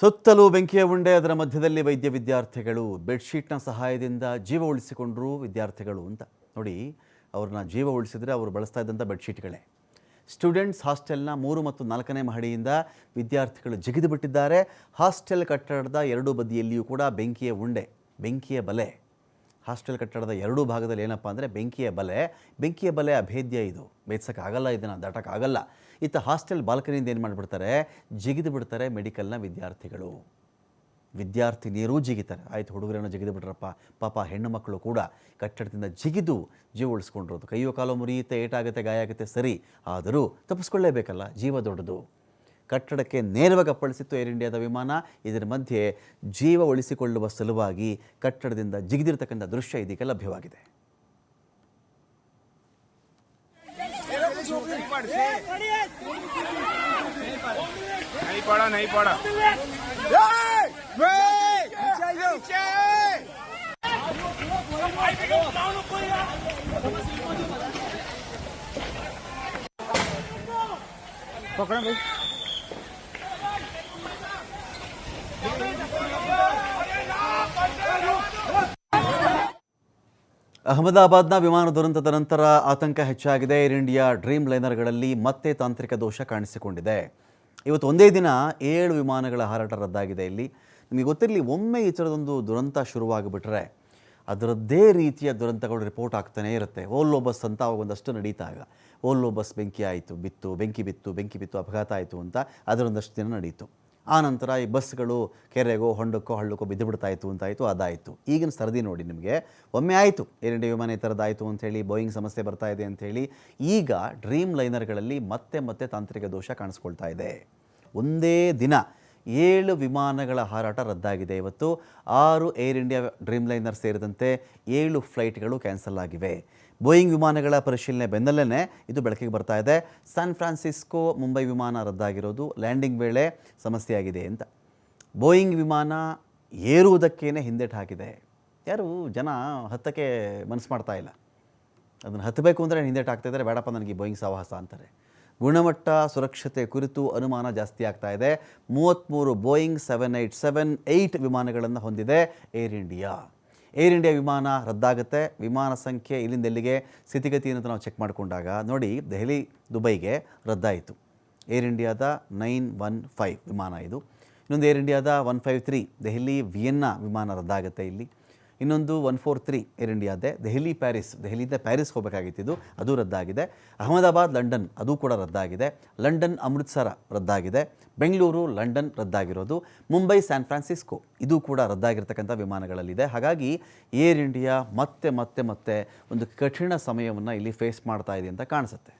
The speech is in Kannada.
ಸುತ್ತಲೂ ಬೆಂಕಿಯ ಉಂಡೆ, ಅದರ ಮಧ್ಯದಲ್ಲಿ ವೈದ್ಯ ವಿದ್ಯಾರ್ಥಿಗಳು, ಬೆಡ್ಶೀಟ್ನ ಸಹಾಯದಿಂದ ಜೀವ ಉಳಿಸಿಕೊಂಡ್ರು ವಿದ್ಯಾರ್ಥಿಗಳು ಅಂತ. ನೋಡಿ, ಅವ್ರನ್ನ ಜೀವ ಉಳಿಸಿದರೆ ಅವರು ಬಳಸ್ತಾ ಇದ್ದಂಥ ಬೆಡ್ಶೀಟ್ಗಳೇ. ಸ್ಟೂಡೆಂಟ್ಸ್ ಹಾಸ್ಟೆಲ್ನ ಮೂರು ಮತ್ತು ನಾಲ್ಕನೇ ಮಹಡಿಯಿಂದ ವಿದ್ಯಾರ್ಥಿಗಳು ಜಿಗಿದು ಬಿಟ್ಟಿದ್ದಾರೆ. ಹಾಸ್ಟೆಲ್ ಕಟ್ಟಡದ ಎರಡೂ ಬದಿಯಲ್ಲಿಯೂ ಕೂಡ ಬೆಂಕಿಯ ಉಂಡೆ, ಬೆಂಕಿಯ ಬಲೆ. ಹಾಸ್ಟೆಲ್ ಕಟ್ಟಡದ ಎರಡೂ ಭಾಗದಲ್ಲಿ ಏನಪ್ಪ ಅಂದರೆ ಬೆಂಕಿಯ ಬಲೆ ಬೆಂಕಿಯ ಬಲೆ ಅಭೇದ್ಯ ಇದು. ಬೇಯಿಸೋಕ್ಕಾಗಲ್ಲ, ಇದನ್ನು ದಾಟಕ್ಕಾಗಲ್ಲ. ಇತ್ತ ಹಾಸ್ಟೆಲ್ ಬಾಲ್ಕನಿಯಿಂದ ಏನು ಮಾಡಿಬಿಡ್ತಾರೆ? ಜಿಗಿದು ಬಿಡ್ತಾರೆ ಮೆಡಿಕಲ್ನ ವಿದ್ಯಾರ್ಥಿಗಳು. ವಿದ್ಯಾರ್ಥಿನಿಯರೂ ಜಿಗಿತಾರೆ. ಆಯಿತು ಹುಡುಗರೇನೋ ಜಿಗಿದು ಬಿಟ್ರಪ್ಪ. ಪಾಪ ಹೆಣ್ಣು ಮಕ್ಕಳು ಕೂಡ ಕಟ್ಟಡದಿಂದ ಜಿಗಿದು ಜೀವ ಉಳಿಸ್ಕೊಂಡಿರೋದು. ಕೈಯೋ ಕಾಲು ಮುರಿಯುತ್ತೆ, ಏಟಾಗುತ್ತೆ, ಗಾಯ ಆಗುತ್ತೆ, ಸರಿ. ಆದರೂ ತಪ್ಪಿಸ್ಕೊಳ್ಳೇಬೇಕಲ್ಲ, ಜೀವ ದೊಡ್ಡದು. ಕಟ್ಟಡಕ್ಕೆ ನೇರವಾಗಿ ಅಪ್ಪಳಿಸಿತ್ತು ಏರ್ ಇಂಡಿಯಾದ ವಿಮಾನ ಇದರ ಮಧ್ಯೆ ಜೀವ ಉಳಿಸಿಕೊಳ್ಳುವ ಸಲುವಾಗಿ ಕಟ್ಟಡದಿಂದ ಜಿಗಿದಿರ್ತಕ್ಕಂಥ ದೃಶ್ಯ ಇದೀಗ ಲಭ್ಯವಾಗಿದೆ नहीं पड़ा नहीं पड़ा पकड़ा भाई ಅಹಮದಾಬಾದ್ನ ವಿಮಾನ ದುರಂತದ ನಂತರ ಆತಂಕ ಹೆಚ್ಚಾಗಿದೆ. ಏರ್ ಇಂಡಿಯಾ ಡ್ರೀಮ್ ಲೈನರ್ಗಳಲ್ಲಿ ಮತ್ತೆ ತಾಂತ್ರಿಕ ದೋಷ ಕಾಣಿಸಿಕೊಂಡಿದೆ. ಇವತ್ತು ಒಂದೇ ದಿನ ಏಳು ವಿಮಾನಗಳ ಹಾರಾಟ ರದ್ದಾಗಿದೆ ಇಲ್ಲಿ. ನಿಮಗೆ ಗೊತ್ತಿರಲಿ, ಒಮ್ಮೆ ಈ ಥರದೊಂದು ದುರಂತ ಶುರುವಾಗಿಬಿಟ್ರೆ ಅದರದ್ದೇ ರೀತಿಯ ದುರಂತಗಳು ರಿಪೋರ್ಟ್ ಆಗ್ತಾನೇ ಇರುತ್ತೆ. ಓಲ್ಲೋ ಬಸ್ ಅಂತ ಅವಾಗ ಒಂದಷ್ಟು ನಡೀತಾಗ ಓಲ್ಲೋ ಬಸ್ ಬೆಂಕಿ ಆಯಿತು, ಬಿತ್ತು, ಬೆಂಕಿ ಬಿತ್ತು ಬೆಂಕಿ ಬಿತ್ತು, ಅಪಘಾತ ಆಯಿತು ಅಂತ ಅದರೊಂದಷ್ಟು ದಿನ ನಡೀತು. ಆ ನಂತರ ಈ ಬಸ್ಗಳು ಕೆರೆಗೋ, ಹೊಂಡಕ್ಕೋ, ಹಳ್ಳಕ್ಕೋ ಬಿದ್ದು ಬಿಡ್ತಾಯಿತ್ತು ಅಂತಾಯಿತು, ಅದಾಯಿತು. ಈಗಿನ ಸರದಿ ನೋಡಿ ನಿಮಗೆ, ಒಮ್ಮೆ ಆಯಿತು ಏರ್ ಇಂಡಿಯಾ ವಿಮಾನ ಈ ಥರದ್ದಾಯಿತು ಅಂಥೇಳಿ, ಬೋಯಿಂಗ್ ಸಮಸ್ಯೆ ಬರ್ತಾ ಇದೆ ಅಂಥೇಳಿ, ಈಗ ಡ್ರೀಮ್ ಲೈನರ್ಗಳಲ್ಲಿ ಮತ್ತೆ ಮತ್ತೆ ತಾಂತ್ರಿಕ ದೋಷ ಕಾಣಿಸ್ಕೊಳ್ತಾ ಇದೆ. ಒಂದೇ ದಿನ ಏಳು ವಿಮಾನಗಳ ಹಾರಾಟ ರದ್ದಾಗಿದೆ. ಇವತ್ತು ಆರು ಏರ್ ಇಂಡಿಯಾ ಡ್ರೀಮ್ ಲೈನರ್ ಸೇರಿದಂತೆ ಏಳು ಫ್ಲೈಟ್ಗಳು ಕ್ಯಾನ್ಸಲ್ ಆಗಿವೆ. ಬೋಯಿಂಗ್ ವಿಮಾನಗಳ ಪರಿಶೀಲನೆ ಬೆನ್ನಲ್ಲೇ ಇದು ಬೆಳಕಿಗೆ ಬರ್ತಾ ಇದೆ. ಸ್ಯಾನ್ ಫ್ರಾನ್ಸಿಸ್ಕೋ ಮುಂಬೈ ವಿಮಾನ ರದ್ದಾಗಿರೋದು ಲ್ಯಾಂಡಿಂಗ್ ವೇಳೆ ಸಮಸ್ಯೆಯಾಗಿದೆ ಅಂತ. ಬೋಯಿಂಗ್ ವಿಮಾನ ಏರುವುದಕ್ಕೇನೆ ಹಿಂದೆಟ್ಟು ಹಾಕಿದೆ. ಯಾರು ಜನ ಹತ್ತಕ್ಕೆ ಮನಸ್ಸು ಮಾಡ್ತಾ ಇಲ್ಲ. ಅದನ್ನು ಹತ್ತಬೇಕು ಅಂದರೆ ಹಿಂದೆಟ್ಟು ಹಾಕ್ತಾ ಇದ್ದಾರೆ. ಬೇಡಪ್ಪ, ನನಗೆ ಬೋಯಿಂಗ್ ಸಾಹಸ ಅಂತಾರೆ. ಗುಣಮಟ್ಟ ಸುರಕ್ಷತೆ ಕುರಿತು ಅನುಮಾನ ಜಾಸ್ತಿ ಆಗ್ತಾ ಇದೆ. ಮೂವತ್ತ್ಮೂರು Boeing seven eight seven eight ವಿಮಾನಗಳನ್ನು ಹೊಂದಿದೆ ಏರ್ ಇಂಡಿಯಾ ಏರ್ ಇಂಡಿಯಾ ವಿಮಾನ ರದ್ದಾಗುತ್ತೆ. ವಿಮಾನ ಸಂಖ್ಯೆ ಇಲ್ಲಿಂದ ಎಲ್ಲಿಗೆ ಸ್ಥಿತಿಗತಿ ಅಂತ ನಾವು ಚೆಕ್ ಮಾಡಿಕೊಂಡಾಗ ನೋಡಿ ದೆಹಲಿ, ದುಬೈಗೆ ರದ್ದಾಯಿತು. ಏರ್ ಇಂಡಿಯಾದ ನೈನ್ ಒನ್ ಫೈವ್ ವಿಮಾನ ಇದು. ಇನ್ನೊಂದು ಏರ್ ಇಂಡಿಯಾದ one five three Delhi, Vienna ವಿಮಾನ ರದ್ದಾಗುತ್ತೆ ಇಲ್ಲಿ. ಇನ್ನೊಂದು ಒನ್ ಫೋರ್ ತ್ರೀ ಏರ್ ಇಂಡಿಯಾದೆ, ದೆಹಲಿ, ಪ್ಯಾರಿಸ್. ದೆಹಲಿಯಿಂದ ಪ್ಯಾರಿಸ್ ಹೋಗಬೇಕಾಗಿತ್ತಿದ್ದು ಅದು ರದ್ದಾಗಿದೆ. ಅಹಮದಾಬಾದ್, ಲಂಡನ್, ಅದು ಕೂಡ ರದ್ದಾಗಿದೆ. ಲಂಡನ್, ಅಮೃತ್ಸರ ರದ್ದಾಗಿದೆ. ಬೆಂಗಳೂರು, ಲಂಡನ್ ರದ್ದಾಗಿರೋದು. ಮುಂಬೈ, ಸ್ಯಾನ್ ಫ್ರಾನ್ಸಿಸ್ಕೋ, ಇದು ಕೂಡ ರದ್ದಾಗಿರ್ತಕ್ಕಂಥ ವಿಮಾನಗಳಲ್ಲಿದೆ. ಹಾಗಾಗಿ ಏರ್ ಇಂಡಿಯಾ ಮತ್ತೆ ಮತ್ತೆ ಮತ್ತೆ ಒಂದು ಕಠಿಣ ಸಮಯವನ್ನು ಇಲ್ಲಿ ಫೇಸ್ ಮಾಡ್ತಾ ಇದೆ ಅಂತ ಕಾಣಿಸುತ್ತೆ.